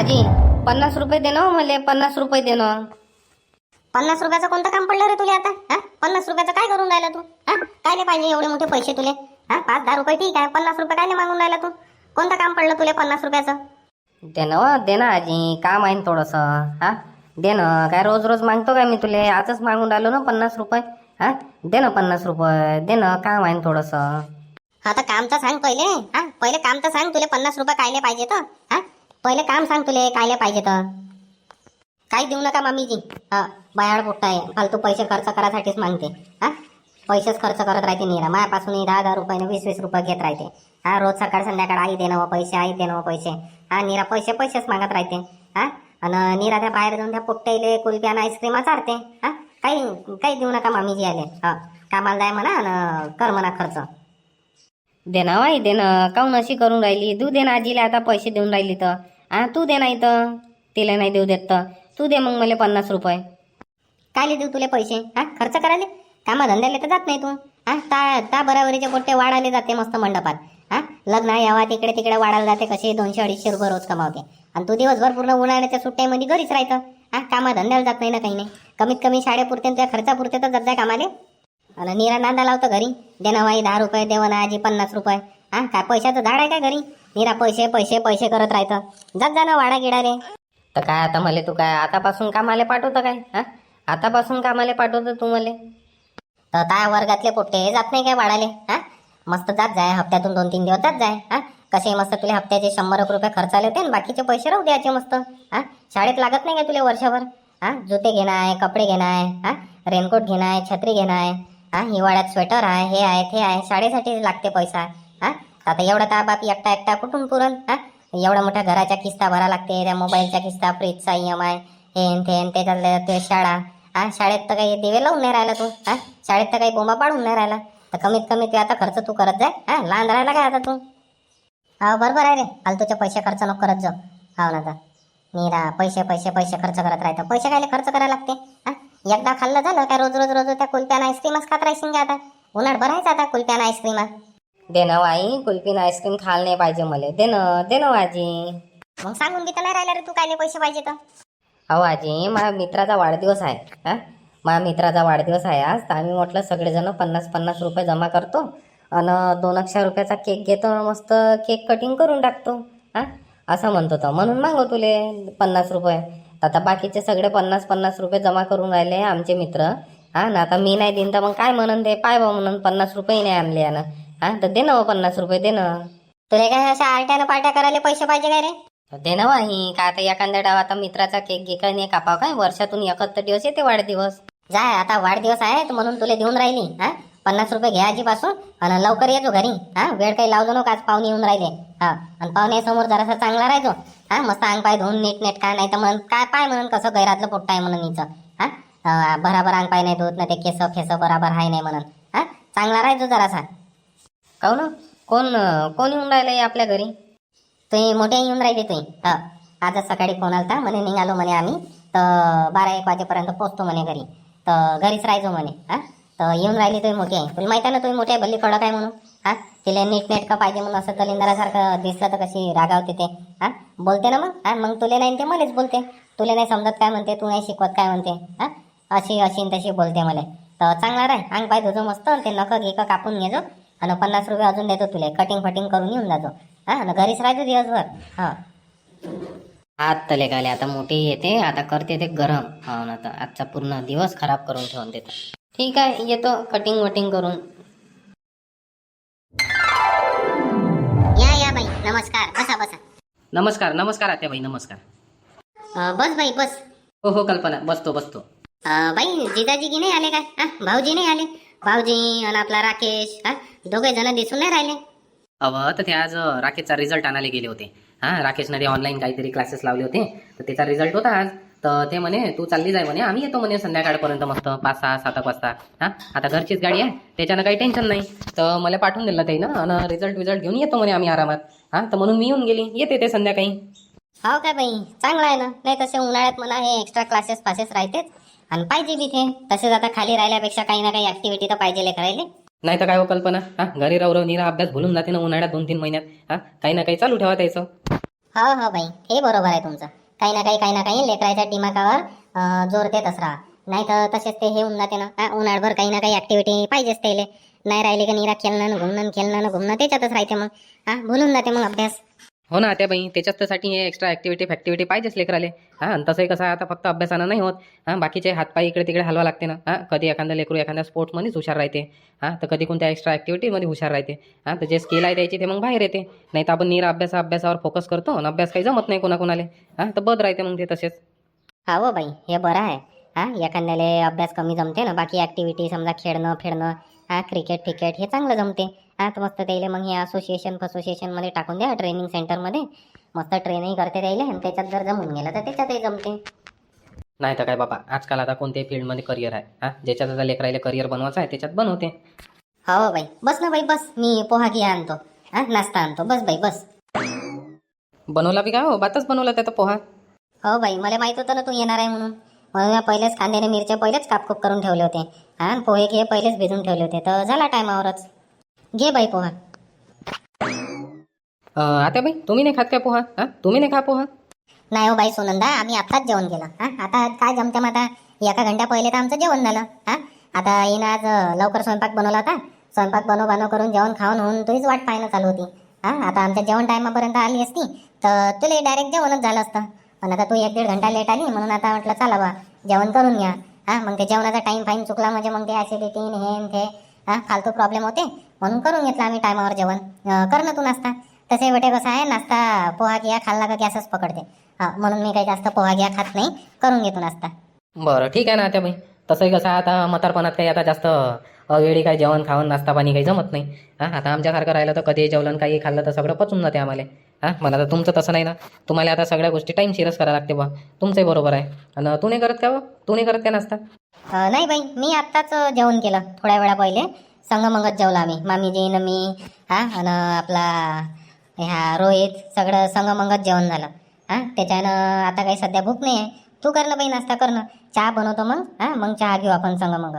आजी पन्नास रुपये दे ना मला पन्नास रुपये दे ना. पन्नास रुपयाचं कोणतं काम पडलं रे तुला आता? हा? पन्नास रुपयाचं काय करून राहिला तू? हा? कायले पाहिजे एवढे मोठे पैसे तुले? हा? पाच दहा रुपये ठीक आहे पन्नास रुपये कायले मागून राहिला तू? कोणतं काम पडलं तुला पन्नास रुपयाचं? दे ना व, दे ना आजी काम आहे ना थोडंसं. हा? दे ना काय रोज रोज मागतो काय मी तुले? आजच मागून राहिलो ना पन्नास रुपये. हा? दे ना पन्नास रुपये दे ना काम आहे ना थोडंसं. आता काम तर सांग पहिले. हा? पहिले काम तर सांग तुले पन्नास रुपये कायले पाहिजे तर. हा? पहिले काम सांग तुले कायले पाहिजे तर. काही देऊ नका मामीजी. हा बायाड पोट्टा आहे. फालतू पैसे खर्च करासाठीच मागते. हा पैसेच खर्च करत राहते नीरा. मायापासून दहा दहा रुपयाने वीस वीस रुपये घेत राहते. हा रोज सकाळ संध्याकाळ आई देणं पैसे आई देणं पैसे. हा नीरा पैसे पैसेच मागत राहते. हा? आणि नीरा त्या बाहेर जाऊन त्या पोट्ट्याले कुलप्यानं आणि आईस्क्रीमा चारते. हा? काही काही देऊ नका मामीजी आले हा कामाला जाय म्हणा आणि कर म्हणा खर्च. दे ना देणं. दे ना काऊन अशी करून राहिली? दू दे ना आजीला आता पैसे देऊन राहिली तर. आ तू दे नाही तर. तिला नाही देऊ देत तर. तू दे मग मला पन्नास रुपये. काय देऊ तुले पैसे? हा? खर्च करायले? कामाधंद्याला तर जात नाही तू. हा? ता ता बराबरीचे पोट्टे वाढायला जाते मस्त मंडपात. हा? लग्न यावा तिकडे तिकडे वाढायला जाते कसे दोनशे अडीचशे रुपये रोज कमावते. आणि तू दिवसभर पूर्ण उन्हाळ्याच्या सुट्ट्यामध्ये घरीच राहतं. हा? कामा धंद्याला जात नाही ना काही नाही. कमीत कमी शाळेपुरते आणि त्या खर्चापुरते तर जात जाय कामाले. आणि निरा नांदा लावतो घरी. देणं वाई दहा रुपये देवना आजी पन्नास रुपये. हा? काय पैशाचं झाड आहे का घरी? निरा पैसे पैसे पैसे करत राहतं. जात जा ना वाडा गिडारे तर काय आता मला तू काय आतापासून कामाला पाठवतं काय? हा? आतापासून कामाला पाठवतं तू मला? तर त्या वर्गातले पोट्टे जात नाही काय वाढाले हा? मस्त जात जाय हप्त्यातून दोन तीन दिवस जात जाय. हा? कसे मस्त तुला हप्त्याचे शंभर एक रुपये खर्च आले होते आणि बाकीचे पैसे राहू द्यायचे मस्त. हा? शाळेत लागत नाही का तुला वर्षभर? हा? जुते घेणं आहे कपडे घेणं आहे हा? रेनकोट घेणं आहे छत्री घेणं आहे हा? हिवाळ्यात स्वेटर आहे हे आहे ते आहे. शाळेसाठी लागते पैसा. हा आता एवढा तर बाप एकटा एकटा कुठून पुरण हा? एवढ्या मोठ्या घराच्या किस्ता भरा लागते त्या मोबाईलचा किस्ता फ्रीजचा ई एम आय हे ते त्याच्यातल्या ते शाळा. हा शाळेत तर काही दिवे लावून नाही राहिला तू हा? शाळेत तर काही बोंबा पाडून नाही राहिला. तर कमीत कमी ते आता खर्च तू करत जाय हा? लहान राहिला काय आता तू? हा बरोबर आहे रे. फालतूचे पैसे खर्च नको करत जाऊ. हो ना आता रा पैसे पैसे पैसे खर्च करत राहतं. पैसे काय खर्च करायला लागते हा? एकदा खाल्लं झालं काय रोज रोज रोज त्या कुलप्यानं आईस्क्रीमच खात राहशील का आता? उन्हाळ भरायचं आता कुलप्यानं आईस्क्रीम दे ना वाई कुल्फीन आईस्क्रीम खायला नाही पाहिजे मला. दे ना दे ना आजी. मग सांगून बी तर नाही राहिला रे तू कायले पैसे पाहिजे तर. अहो आजी माझ्या मित्राचा वाढदिवस आहे हा? माझ्या मित्राचा वाढदिवस आहे आज तर आम्ही म्हटलं सगळेजण पन्नास पन्नास रुपये जमा करतो आणि दोन अक्षर रुपयाचा केक घेतो मस्त केक कटिंग करून टाकतो हा? असं म्हणत होतं. म्हणून मागव तुले पन्नास रुपये. तर आता बाकीचे सगळे पन्नास पन्नास रुपये जमा करून राहिले आमचे मित्र. हा ना आता मी नाही देईन तर मग काय म्हणून ते पाय बा म्हणून पन्नास रुपये नाही आणले यानं. हा तर दे ना पन्नास रुपये दे ना. तुला काय अशा आरट्यानं पार्ट्या करायला पैसे पाहिजे काय रे? दे ना वाही काय आता एखाद्या डाव आता मित्राचा केक घे काय नाही कापाव काय? वर्षातून एकच तर दिवस येते वाढदिवस. जाय आता वाढदिवस आहे तर म्हणून तुला देऊन राहिली हा? पन्नास रुपये घ्या आजीपासून आणि लवकर येतो घरी हा? वेळ काही लावतो नको आज पाहुणे येऊन राहिले हा? आणि पाहुण्यासमोर जरासा चांगला राहायचो हा? मस्त अंग पाय धुवून नीट नेट काय नाही तर म्हणून काय पाय म्हणून कसं गैरातलं पोट्ट आहे म्हणून हिचं हा? बराबर अंग पाय नाही धुत ना ते केस फेस बराबर आहे नाही म्हणून हा? चांगला राहायचो जरासा. काहून? कोण कोण येऊन राहिलंय आपल्या घरी? तुम्ही मोठे येऊन राहिले तुम्ही. हा. आजच सकाळी फोन आलता म्हणे निघालो म्हणे आम्ही. तर बारा एक वाजेपर्यंत पोहोचतो म्हणे घरी. तर घरीच राहायचो म्हणे. हा? तर येऊन राहिली तुम्ही मोठी. आहे तुला माहिती आहे ना तुम्ही मोठी आहे भल्ली कडक आहे म्हणून. हा? तिला नीट नेटकं पाहिजे म्हणून असं दलिंदरासारखं दिसलं तर कशी रागावते ते. हा? बोलते ना मग? हा? मग तुला नाही ते मलाच बोलते. तुला नाही समजत काय म्हणते तू नाही शिकवत काय म्हणते. हा? अशी अशी तशी बोलते मला. तर चांगला राह. अंग पाय धुजो मस्त ते नख घे कापून घेजो. आणि पन्नास रुपये अजून देतो तुला. कटिंग फटिंग करून येऊन जातो. हा आणि घरीच राहायचो दिवसभर. हा. हात तले गाले आता मोठी येते आता करते ते गरम. हा ना तर आजचा पूर्ण दिवस खराब करून ठेवून देतो ठीक आहे येतो कटिंग वटिंग करून. या या बाई. नमस्कार. बसा बसा. नमस्कार नमस्कार आत्याबाई नमस्कार. अं, बस बाई बस. हो हो कल्पना. बसतो बसतो. अं, बाई जिजाजी की नाही आले काय? हा भाऊजी नाही आले? भाऊजी आणि आपला राकेश हा? दोघे जण दिसून नाही राहिले. अव तर ते आज राकेशचा रिझल्ट आणायला गेले होते. हा राकेशने ते ऑनलाईन काहीतरी क्लासेस लावले होते. तर त्याचा रिझल्ट होता आज. तर ते म्हणे तू चालली जाय म्हणे. आम्ही येतो म्हणे संध्याकाळपर्यंत मस्त पाच सहा सात वाजता. हा आता घरचीच गाडी आहे. त्याच्यानं काही टेन्शन नाही. तर मला पाठवून दिलं ते ना आणि रिझल्ट विझल्ट घेऊन येतो म्हणे आम्ही आरामात. हा तर म्हणून मी येऊन गेली. येते ते संध्याकाळी. हो काय बाई? चांगलं आहे ना. नाही तसे उन्हाळ्यात म्हणा हे एक्स्ट्रा क्लासेस पासेस राहतेच. आणि पाहिजे बी ते तसेच आता खाली राहिल्यापेक्षा काही ना काही ऍक्टिव्हिटी तर पाहिजे लेकरायले नाही तर काय हो कल्पना? हा घरी राहू राहू निरा अभ्यास भुलून जाते ना उन्हाळ्यात दोन तीन महिन्यात. हा काही ना काही चालू ठेवा त्याचं. हो हो बाई. हे बरोबर आहे तुमचं. काही ना काही काही ना काही लेकराच्या दिमागावर अं, जोर देतच राहा. नाही तर तसेच ते हे होऊन जाते ना. हा, उन्हाळभर काही ना काही ऍक्टिव्हिटी पाहिजेच त्याले. नाही राहिले का निरा खेळणं न घुमणं खेळणं घुमणं त्याच्यातच राहते मग. हा भुलून जाते मग अभ्यास. हो ना त्या बाई त्याच्यासाठी हे एक्स्ट्रा ॲक्टिव्हिटी फॅक्टिव्हिटी पाहिजेच लेकराले. हां तसंही कसं आता फक्त अभ्यासानं नाही होत. हां बाकीचे हातपाय इकडे तिकडे हलवा लागते ना. हां कधी एखादा लेकरू एखाद्या स्पोर्ट्समध्येच हुशार राहते. हां तर कधी कोणत्या एक्स्ट्रा ॲक्टिव्हिटीमध्ये हुशार राहते. हां तर जे स्किल आहे त्याची ते मग बाहेर येते. नाही तर आपण निरा अभ्यास अभ्यासावर फोकस करतो आणि अभ्यास काही जमत नाही कोणाकोणाले. हां तर बद राहते मग ते तसेच. हा हो बाई हे बरं आहे. हा एखाद्याले अभ्यास कमी जमते ना बाकी ऍक्टिव्हिटी समजा खेळणं फिरणं हा क्रिकेट फिकेट हे चांगलं जमते. हा तर मस्त त्याला मग हे असोसिएशन फसोसिएशनमध्ये टाकून द्या ट्रेनिंग सेंटरमध्ये मस्त ट्रेनिंग करते त्याला आणि त्याच्यात जर जमून गेलं तर त्याच्यातही जमते. नाही तर काय बाबा आजकाल आता कोणत्याही फील्डमध्ये करिअर आहे हां? ज्याच्यात आता लेकरायला करिअर बनवायचं आहे त्याच्यात बनवते. हो बाई बस ना बाई बस. मी पोहा घे आणतो. हा नाश्ता आणतो. बस बाई बस. बनवला बी काय हो? बातच बनवला त्याचा पोहा. हो बाई मला माहीत होतं ना तू येणार आहे म्हणून. म्हणून मी पहिलेच कांद्याने मिरच्या पहिलेच कापकूप करून ठेवले होते. हा आणि पोहे घे पहिलेच भिजून ठेवले होते. तर झाला टायमावरच घे बाई पोहा आता बाई तुम्ही नाही खात काय पोहा हां तुम्ही नाही खा पोहा नाही हो बाई सुनंदा आम्ही आत्ताच जेवण केलं. हा आता काय जमते आता? एका घंट्या पहिले तर आमचं जेवण झालं. हा आता येईन आज लवकर स्वयंपाक बनवला होता. स्वयंपाक बनव बनव करून जेवण खाऊन होऊन तुझीच वाट पाहणं चालू होती. हा आता आमच्या जेवण टायमापर्यंत आली असती तर तुला डायरेक्ट जेवणच झालं असतं. पण आता तू एक दीड घंटा लेट आली म्हणून आता म्हटलं चला बा जेवण करून घ्या. हा मग ते जेवणाचा टाइम फाईन चुकला म्हणजे मग ते ऍसिडिटी हे ते हा फालतू प्रॉब्लेम होते. म्हणून करून घेतलं आम्ही टायमावर जेवण. कर ना तू नाश्ता. तसे बेटे कसं आहे नाश्ता पोहा घ्या खाल्ला का गॅसच पकडते. हा म्हणून मी काही जास्त पोहा घ्या खात नाही. करून घेतो नाश्ता. बरं ठीक आहे ना त्या बाई तसंही कसं आता म्हातारपणात काही आता जास्त अवेळी काही जेवण खावण नाश्ता पाणी काही जमत नाही. हां आता आमच्यासारखं राहिलं तर कधी जेवलं काही खाल्लं तर सगळं पचून जाते आम्हाला. हां मला तर तुमचं तसं नाही ना. तुम्हाला आता सगळ्या गोष्टी टाईम शिरस करायला लागते बा तुमचंही बरोबर आहे. आणि तू नाही करत का तू नाही करत का नाश्ता? नाही बाई मी आत्ताच जेवण केलं थोड्या वेळा पहिले. संगमंगत जेवलो आम्ही. मामीजी न मी हा आणि आपला ह्या रोहित सगळं संगमंगत जेवण झालं. हा त्याच्यानं आता काही सध्या भूक नाही आहे तू कर ना बाई नाश्ता कर ना. चहा बनवतो मग. हा मग चहा घेऊ आपण संगमंग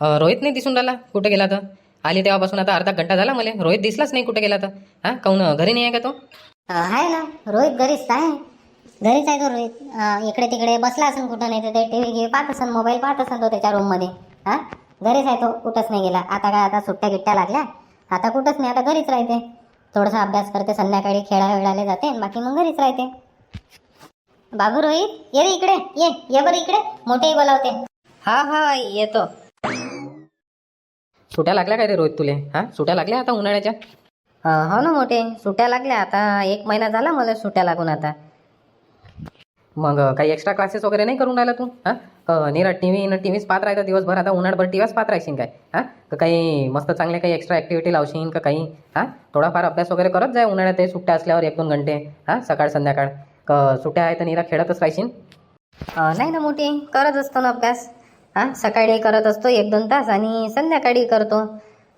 अं, रोहित नाही दिसून राहिला? कुठे गेला तर आली तेव्हापासून आता अर्धा घंटा झाला मला. रोहित दिसलाच नाही कुठे गेला तर हां काहून घरी नाही आहे का तो? आहे ना. रोहित घरीच आहे. घरीच आहे तो रोहित. अं, इकडे तिकडे बसला असेल कुठं नाही तर ते टी व्ही घे पाहत असेल मोबाईल पाहत असेल तो त्याच्या रूममध्ये हा? घरीच आहे तो कुठंच नाही गेला. आता काय आता सुट्ट्या गिट्ट्या लागल्या? आता कुठंच नाही आता घरीच राहते. थोडासा अभ्यास करते संध्याकाळी खेळा वेळाले जाते बाकी मग घरीच राहते. बाबू रोहित ये रे इकडे ये ये बरं इकडे मोठेही बोलावते. हा हा येतो. सुट्या लागल्या काय रे रोहित तुले? हां सुट्या लागल्या आता उन्हाळ्याच्या? हो ना मोठे सुट्या लागल्या आता एक महिना झाला मला सुट्या लागून आता. मग काही एक्स्ट्रा क्लासेस वगैरे नाही करून राहिला तू? हां? निरा टी व्ही टी व्हीच पाहत राहता दिवसभर आता उन्हाळभर टी व्हीच पाहत राहशील काय? हां? का काही मस्त चांगले काही एक्स्ट्रा ॲक्टिव्हिटी लावशील का काही? हां? थोडाफार अभ्यास वगैरे करत जाय उन्हाळ्यात सुट्ट्या असल्यावर एक दोन घंटे. हां? सकाळ संध्याकाळ. क सुट्ट्या आहे तर निरा खेळतच राहशील? नाही ना मोठी करत असतो ना अभ्यास. हां? सकाळी करत असतो एक दोन तास आणि संध्याकाळी करतो.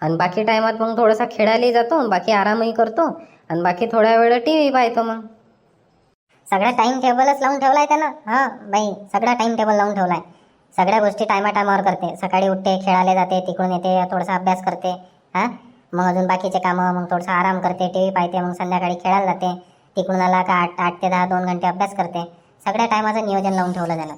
आणि बाकी टायमात मग थोडासा खेळायलाही जातो बाकी आरामही करतो. आणि बाकी थोड्या वेळ टी व्ही पाहतो मग. सगळा टाइम टेबलच लावून ठेवलाय त्यानं. हा बाई सगळा टाइम टेबल लावून ठेवलाय. सगळ्या गोष्टी टायमा टायमावर करते. सकाळी उठते खेळायला जाते तिकडून येते थोडासा अभ्यास करते हा. मग अजून बाकीचे कामं मग थोडासा आराम करते टी व्ही पाहते मग संध्याकाळी खेळायला जाते. तिकडून आला का आठ आठ ते दहा दोन घंटे अभ्यास करते. सगळ्या टायमाचं नियोजन लावून ठेवलं त्यानं.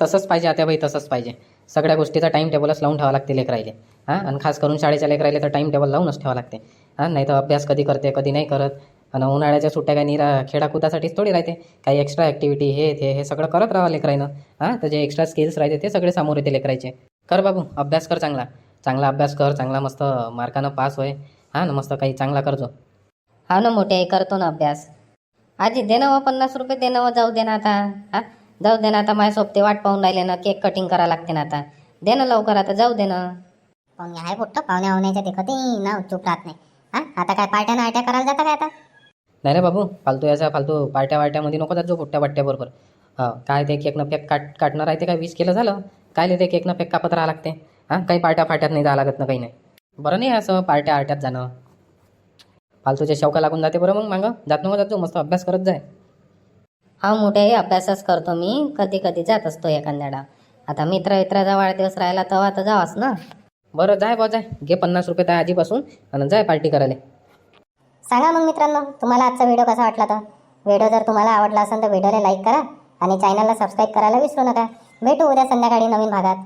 तसंच पाहिजे आता बाई तसंच पाहिजे. सगळ्या गोष्टीचा टाइम टेबलच लावून ठेवा लागते लेकरायले हां. आणि खास करून शाळेच्या लेकराले तर टाइम टेबल लावूनच ठेवावं लागते हां. नाही तर अभ्यास कधी करते कधी नाही करत. आणि उन्हाळ्याच्या सुट्ट्या काय निरा खेळाकुदासाठीच थोडी राहते. काही एक्स्ट्रा ॲक्टिव्हिटी हे ते हे सगळं करत राहावं लेकरायनं हां तर जे एक्स्ट्रा स्किल्स राहते ते सगळे समोर येते लेकरायचे कर बाबू अभ्यास कर चांगला. चांगला अभ्यास कर चांगला मस्त मार्कानं पास होय. हां ना मस्त काही चांगला करजो हा ना मोठे करतो ना अभ्यास. आजी दे ना व पन्नास रुपये दे ना व जाऊ दे ना आता. हा जाऊ दे ना आता माझ्या सोबते वाट पाहून राहिले ना केक कटिंग करावं लागते ना आता. दे ना लवकर आता जाऊ दे ना. पाहुणे आहे पोट्ट पाहुण्या होण्याच्या देखतही ना चूप राहत नाही. हा आता काय पार्ट्या ना आट्या करायला जाता काय आता? नाही रे बाबू फालतू याचा फालतू पार्ट्या वाट्यामध्ये नको जात जो पोट्ट्या वाट्याबरोबर. हां काय ते केकनं फेक काट काटणार आहे ते काय वीस केलं झालं? काय ले ते केकनं फेक कापत राहा लागते? हां काही पार्ट्या फाट्यात नाही जावं लागत ना काही नाही. बरं नाही असं पार्ट्या आट्यात जाणं. फालतूच्या शौका लागून जाते बरं मग मागं. जात नको जात जाऊ मस्त अभ्यास करत जाय. हा मोठे अभ्यासच करतो मी. कधी कधी जात असतो एखाद्याला. आता मित्र मित्राचा वाढदिवस राहिला तेव्हा तर जावाच ना. बरं जाय बा जाय. घे पन्नास रुपये त्या आजीपासून आणि जाय पार्टी करायला. सांगा मग मित्रांनो तुम्हाला आजचा व्हिडिओ कसा वाटला तर व्हिडिओ जर तुम्हाला आवडला असेल तर व्हिडिओला लाईक करा आणि चॅनलला सबस्क्राईब करायला विसरू नका. भेटू उद्या संध्याकाळी नवीन भागात.